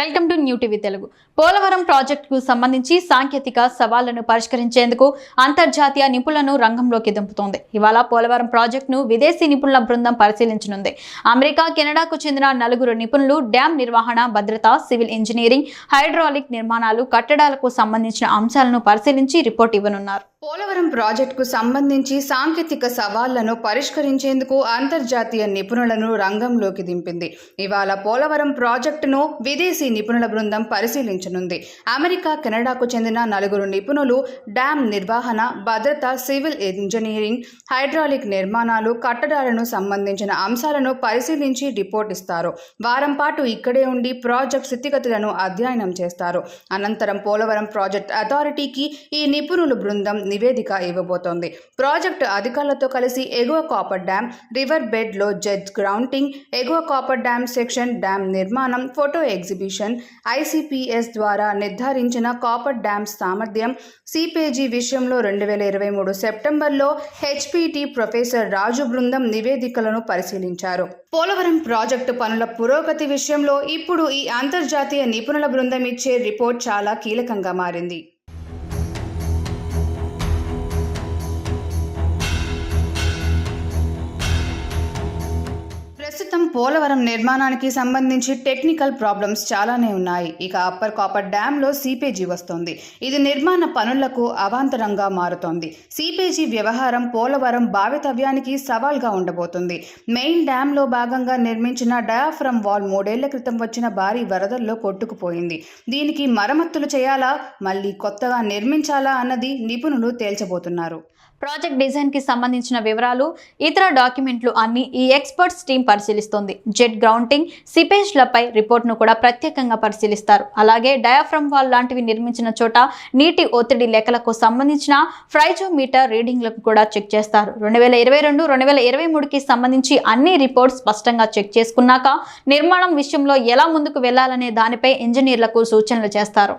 Welcome to new TV Telugu. Polavaram ప్రాజెక్టుకు సంబంధించి సాంకేతిక సవాళ్ళను పరిష్కరించేందుకు అంతర్జాతీయ నిపుణులను రంగంలోకి దింపుతోంది. ఇవాళ పోలవరం ప్రాజెక్టును విదేశీ నిపుణుల బృందం పరిశీలించనుంది. అమెరికా కెనడాకు చెందిన నలుగురు నిపుణులు డ్యాం నిర్వహణ భద్రత సివిల్ ఇంజనీరింగ్ హైడ్రాలిక్ నిర్మాణాలు కట్టడాలకు సంబంధించిన అంశాలను పరిశీలించి రిపోర్ట్ ఇవ్వనున్నారు. పోలవరం ప్రాజెక్టుకు సంబంధించి సాంకేతిక సవాళ్ళను పరిష్కరించేందుకు అంతర్జాతీయ నిపుణులను రంగంలోకి దింపింది. ఇవాళ పోలవరం ప్రాజెక్టును విదేశీ నిపుణుల బృందం పరిశీలించనుంది. అమెరికా కెనడాకు చెందిన నలుగురు నిపుణులు డ్యాం నిర్వహణ భద్రత సివిల్ ఇంజనీరింగ్ హైడ్రాలిక్ నిర్మాణాలు కట్టడాలను సంబంధించిన అంశాలను పరిశీలించి రిపోర్ట్ ఇస్తారు. వారం పాటు ఇక్కడే ఉండి ప్రాజెక్ట్ స్థితిగతులను అధ్యయనం చేస్తారు. అనంతరం పోలవరం ప్రాజెక్ట్ అథారిటీకి ఈ నిపుణుల బృందం నివేదిక ఇవ్వబోతోంది. ప్రాజెక్టు అధికారులతో కలిసి ఎగువ కాపర్ డ్యాం రివర్ బెడ్లో జెడ్ గ్రౌంటింగ్ ఎగువ కాపర్ డ్యాం సెక్షన్ డ్యాం నిర్మాణం ఫోటో ఎగ్జిబిషన్ ఐసిపిఎస్ ద్వారా నిర్ధారించిన కాపర్ డ్యాం సామర్థ్యం సిపేజీ విషయంలో రెండు వేల ఇరవై మూడు సెప్టెంబర్లో హెచ్పిటి ప్రొఫెసర్ రాజు బృందం నివేదికలను పరిశీలించారు. పోలవరం ప్రాజెక్టు పనుల పురోగతి విషయంలో ఇప్పుడు ఈ అంతర్జాతీయ నిపుణుల బృందం ఇచ్చే రిపోర్ట్ చాలా కీలకంగా మారింది. ప్రస్తుతం పోలవరం నిర్మాణానికి సంబంధించి టెక్నికల్ ప్రాబ్లమ్స్ చాలానే ఉన్నాయి. ఇక అప్పర్ కాపర్ డ్యాంలో సీపేజీ వస్తోంది. ఇది నిర్మాణ పనులకు అవాంతరంగా మారుతోంది. సీపేజీ వ్యవహారం పోలవరం భావితవ్యానికి సవాల్గా ఉండబోతుంది. మెయిన్ డ్యాంలో భాగంగా నిర్మించిన డయాఫ్రమ్ వాల్ మూడేళ్ళ క్రితం వచ్చిన భారీ వరదల్లో కొట్టుకుపోయింది. దీనికి మరమ్మతులు చేయాలా? మళ్ళీ కొత్తగా నిర్మించాలా? అన్నది నిపుణులు తేల్చబోతున్నారు. ప్రాజెక్ట్ డిజైన్కి సంబంధించిన వివరాలు ఇతర డాక్యుమెంట్లు అన్ని ఈ ఎక్స్పర్ట్స్ టీం పరిశీలిస్తోంది. జెట్ గ్రౌంటింగ్ సిపేజ్లపై రిపోర్ట్ను కూడా ప్రత్యేకంగా పరిశీలిస్తారు. అలాగే డయాఫ్రమ్ వాల్ లాంటివి నిర్మించిన చోట నీటి ఒత్తిడి లెక్కలకు సంబంధించిన ఫ్రైజోమీటర్ రీడింగ్లకు కూడా చెక్ చేస్తారు. రెండు వేల ఇరవై రెండు రెండు వేల ఇరవై మూడుకి సంబంధించి అన్ని రిపోర్ట్స్ స్పష్టంగా చెక్ చేసుకున్నాక నిర్మాణం విషయంలో ఎలా ముందుకు వెళ్ళాలనే దానిపై ఇంజనీర్లకు సూచనలు చేస్తారు.